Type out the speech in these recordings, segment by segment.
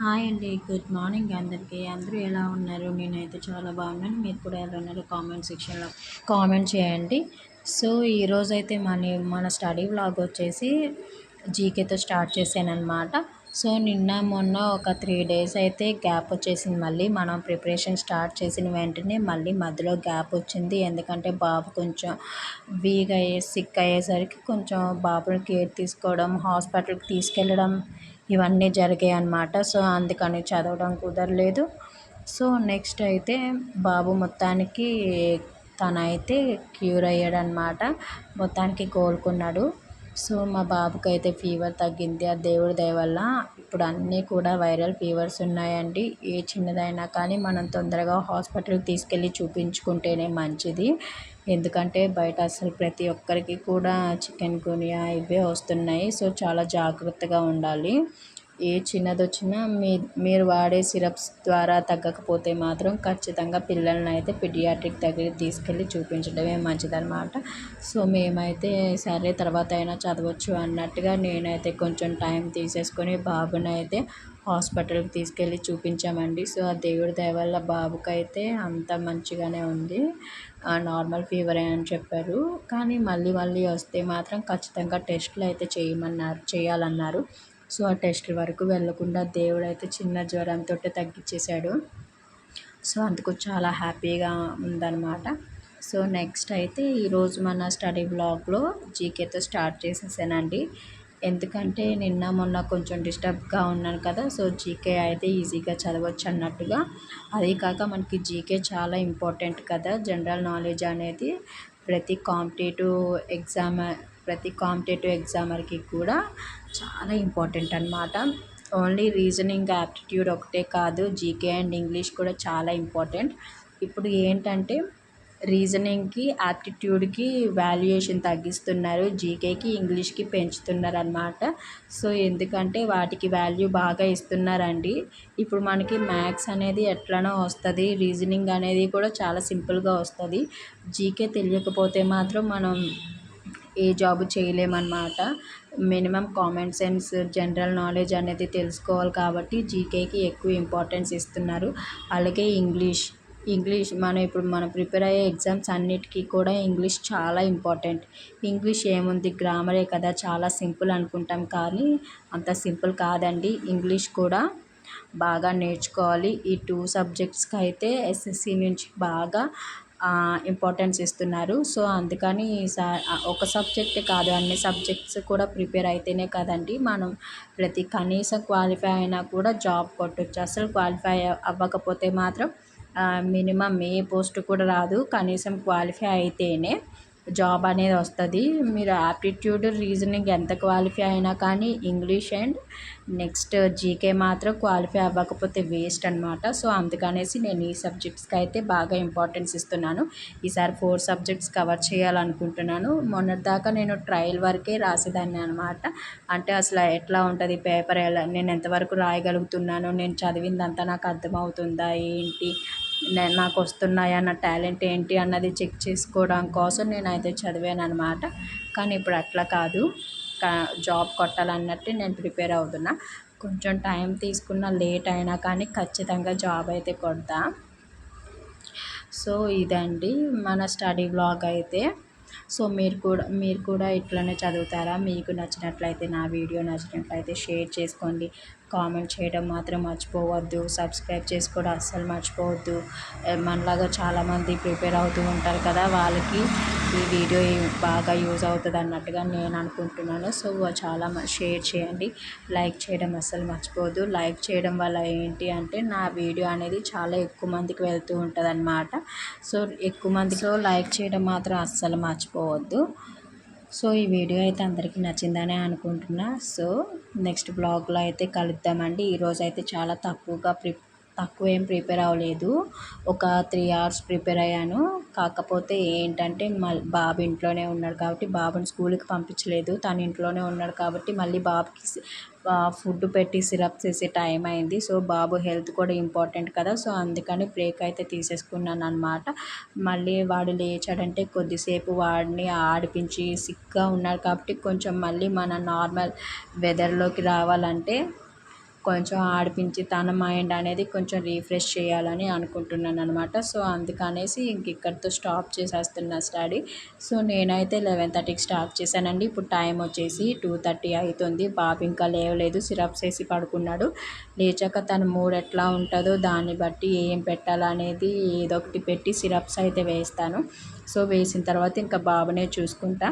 Hi అండి. Good morning అందరికీ. అందరూ ఎలా ఉన్నారు? నేనైతే చాలా బాగున్నాను. మీరు కూడా ఎలా ఉన్నారు? కామెంట్ సెక్షన్లో కామెంట్ చేయండి. సో ఈరోజు అయితే మన మన స్టడీ బ్లాగ్ వచ్చేసి జీకేతో స్టార్ట్ చేశాను అనమాట సో నిన్న మొన్న ఒక త్రీ డేస్ అయితే గ్యాప్ వచ్చేసింది మళ్ళీ. మనం ప్రిపరేషన్ స్టార్ట్ చేసిన వెంటనే మళ్ళీ మధ్యలో గ్యాప్ వచ్చింది. ఎందుకంటే బాబు కొంచెం వీక్ అయ్యే సిక్ అయ్యేసరికి కొంచెం బాబుని కేర్ తీసుకోవడం హాస్పిటల్కి తీసుకెళ్ళడం ఇవన్నీ జరిగాయి అన్నమాట. సో అందుకని చదవడం కుదరలేదు. సో నెక్స్ట్ అయితే బాబు మొత్తానికి తనైతే క్యూర్ అయ్యాడనమాట మొత్తానికి కోలుకున్నాడు. సో మా బాబుకి అయితే ఫీవర్ తగ్గింది. ఆ దేవుడి దయ వల్ల ఇప్పుడు అన్నీ కూడా వైరల్ ఫీవర్స్ ఉన్నాయండి. ఏ చిన్నదైనా కానీ మనం తొందరగా హాస్పిటల్కి తీసుకెళ్ళి చూపించుకుంటేనే మంచిది. ఎందుకంటే బయట అసలు ప్రతి ఒక్కరికి కూడా చికెన్ గునియా ఇవే వస్తున్నాయి. సో చాలా జాగ్రత్తగా ఉండాలి. ఏ చిన్నది వచ్చినా మీ మీరు వాడే సిరప్స్ ద్వారా తగ్గకపోతే మాత్రం ఖచ్చితంగా పిల్లల్ని అయితే పిడియాట్రిక్ దగ్గరికి తీసుకెళ్ళి చూపించడమే మంచిదన్నమాట. సో మేమైతే సరే తర్వాత అయినా చదవచ్చు అన్నట్టుగా నేనైతే కొంచెం టైం తీసేసుకొని బాబుని అయితే హాస్పిటల్కి తీసుకెళ్ళి చూపించామండి. సో ఆ దేవుడి దయ వల్ల బాబుకైతే అంత మంచిగానే ఉంది. నార్మల్ ఫీవర్ అని చెప్పారు. కానీ మళ్ళీ మళ్ళీ వస్తే మాత్రం ఖచ్చితంగా టెస్ట్లు అయితే చేయమన్నారు చేయాలన్నారు. సో ఆ టెస్ట్ వరకు వెళ్ళకుండా దేవుడు అయితే చిన్న జ్వరంతో తగ్గించేశాడు సో అందుకు చాలా హ్యాపీగా ఉందన్నమాట. సో నెక్స్ట్ అయితే ఈరోజు మన స్టడీ బ్లాగ్లో జీకేతో స్టార్ట్ చేసేసానండి. ఎందుకంటే నిన్న మొన్న కొంచెం డిస్టర్బ్గా ఉన్నాను కదా సో జీకే అయితే ఈజీగా చదవచ్చు అన్నట్టుగా అదే కాక మనకి జీకే చాలా ఇంపార్టెంట్ కదా జనరల్ నాలెడ్జ్ అనేది. ప్రతి కాంపిటేటివ్ ఎగ్జామ్ ప్రతి కాంపిటేటివ్ ఎగ్జామర్కి కూడా చాలా ఇంపార్టెంట్ అనమాట ఓన్లీ రీజనింగ్ యాప్టిట్యూడ్ ఒకటే కాదు జీకే అండ్ ఇంగ్లీష్ కూడా చాలా ఇంపార్టెంట్. ఇప్పుడు ఏంటంటే రీజనింగ్కి యాప్టిట్యూడ్కి వాల్యుయేషన్ తగ్గిస్తున్నారు జీకేకి ఇంగ్లీష్కి పెంచుతున్నారు అనమాట సో ఎందుకంటే వాటికి వాల్యూ బాగా ఇస్తున్నారండి. ఇప్పుడు మనకి మ్యాథ్స్ అనేది ఎట్లనో వస్తుంది రీజనింగ్ అనేది కూడా చాలా సింపుల్గా వస్తుంది. జీకే తెలియకపోతే మాత్రం మనం ఏ job చేయలేమన్నమాట. Minimum common sense general knowledge అనేది తెలుసుకోవాలి కాబట్టి జీకేకి ఎక్కువ ఇంపార్టెన్స్ ఇస్తున్నారు. అలాగే ఇంగ్లీష్ ఇంగ్లీష్ మనం ఇప్పుడు మనం ప్రిపేర్ అయ్యే ఎగ్జామ్స్ అన్నిటికీ కూడా ఇంగ్లీష్ చాలా ఇంపార్టెంట్. ఇంగ్లీష్ ఏముంది? గ్రామరే కదా చాలా సింపుల్ అనుకుంటాం కానీ అంత సింపుల్ కాదండి. ఇంగ్లీష్ కూడా బాగా నేర్చుకోవాలి. ఈ టూ సబ్జెక్ట్స్కి అయితే ఎస్ఎస్సి నుంచి బాగా ఇంపార్టెన్స్ ఇస్తున్నారు. సో అందుకని సా ఒక సబ్జెక్ట్ కాదు అన్ని సబ్జెక్ట్స్ కూడా ప్రిపేర్ అయితేనే కదండి మనం ప్రతి కనీసం క్వాలిఫై అయినా కూడా జాబ్ కొట్టచ్చు. అసలు క్వాలిఫై అవ్వకపోతే మాత్రం మినిమం ఏ పోస్ట్ కూడా రాదు. కనీసం క్వాలిఫై అయితేనే. జాబ్ అనేది వస్తుంది. మీరు ఆప్టిట్యూడ్ రీజనింగ్ ఎంత క్వాలిఫై అయినా కానీ ఇంగ్లీష్ అండ్ నెక్స్ట్ జీకే మాత్రం క్వాలిఫై అవ్వకపోతే వేస్ట్ అనమాట సో అందుకనేసి నేను ఈ సబ్జెక్ట్స్కి అయితే బాగా ఇంపార్టెన్స్ ఇస్తున్నాను. ఈసారి ఫోర్ సబ్జెక్ట్స్ కవర్ చేయాలనుకుంటున్నాను. మొన్నటిదాకా నేను ట్రయల్ వరకే రాసేదాన్ని అనమాట అంటే అసలు ఎట్లా ఉంటుంది పేపర్ ఎలా నేను ఎంతవరకు రాయగలుగుతున్నాను నేను చదివిందంతా నాకు అర్థమవుతుందా ఏంటి నాకు వస్తున్నాయా నా టాలెంట్ ఏంటి అన్నది చెక్ చేసుకోవడం కోసం నేను అయితే చదివాను అనమాట కానీ ఇప్పుడు అట్లా కాదు. జాబ్ కొట్టాలన్నట్టు నేను ప్రిపేర్ అవుతున్నా. కొంచెం టైం తీసుకున్న లేట్ అయినా కానీ ఖచ్చితంగా జాబ్ అయితే కొడతా. సో ఇదండి మన స్టడీ బ్లాగ్ అయితే. సో మీరు కూడా మీరు కూడా ఇట్లనే చదువుతారా? మీకు నచ్చినట్లయితే నా వీడియో నచ్చినట్లయితే షేర్ చేసుకోండి. కామెంట్ చేయడం మాత్రం మర్చిపోవద్దు. సబ్స్క్రైబ్ చేసుకోవడం అస్సలు మర్చిపోవద్దు. మనలాగా చాలామంది ప్రిపేర్ అవుతూ ఉంటారు కదా వాళ్ళకి ఈ వీడియో బాగా యూజ్ అవుతుంది అన్నట్టుగా నేను అనుకుంటున్నాను. సో చాలా షేర్ చేయండి. లైక్ చేయడం అస్సలు మర్చిపోవద్దు. లైక్ చేయడం వల్ల ఏంటి అంటే నా వీడియో అనేది చాలా ఎక్కువ మందికి వెళ్తూ ఉంటుంది అన్నమాట సో ఎక్కువ మందితో లైక్ చేయడం మాత్రం అస్సలు మర్చిపోవద్దు. సో ఈ వీడియో అయితే అందరికీ నచ్చిందనే అనుకుంటున్నా. సో నెక్స్ట్ బ్లాగ్లో అయితే కలుద్దామండి. ఈరోజు అయితే చాలా తక్కువగా ప్రిప్ తక్కువ ఏం ప్రిపేర్ అవ్వలేదు. ఒక త్రీ అవర్స్ ప్రిపేర్ అయ్యాను. కాకపోతే ఏంటంటే బాబు ఇంట్లోనే ఉన్నాడు కాబట్టి బాబుని స్కూల్కి పంపించలేదు. తను ఇంట్లోనే ఉన్నాడు కాబట్టి మళ్ళీ బాబుకి ఫుడ్ పెట్టి సిరప్స్ చేసే టైం అయింది. సో బాబు హెల్త్ కూడా ఇంపార్టెంట్ కదా. సో అందుకని బ్రేక్ అయితే తీసేసుకున్నాను అనమాట మళ్ళీ వాడు లేచాడంటే కొద్దిసేపు వాడిని ఆడిపించి సిక్గా ఉన్నాడు కాబట్టి కొంచెం మళ్ళీ మన నార్మల్ వెదర్లోకి రావాలంటే కొంచెం ఆడిపించి తన మైండ్ అనేది కొంచెం రీఫ్రెష్ చేయాలని అనుకుంటున్నాను అనమాట సో అందుకనేసి ఇంక ఇక్కడితో స్టాప్ చేసేస్తున్నా స్టడీ సో నేనైతే లెవెన్ థర్టీకి స్టార్ట్ చేశానండి. ఇప్పుడు టైం వచ్చేసి టూ థర్టీ అవుతుంది బాబు ఇంకా లేవలేదు. సిరప్స్ వేసి పడుకున్నాడు. లేచాక తన మూడ్ ఎట్లా ఉంటుందో దాన్ని బట్టి ఏం పెట్టాలనేది ఏదో ఒకటి పెట్టి సిరప్స్ అయితే వేస్తాను. సో వేసిన తర్వాత ఇంకా బాబునే చూసుకుంటా.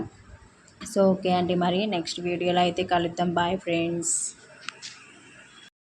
సో ఓకే అండి మరి. నెక్స్ట్ వీడియోలో అయితే కలుద్దాం. Bye friends.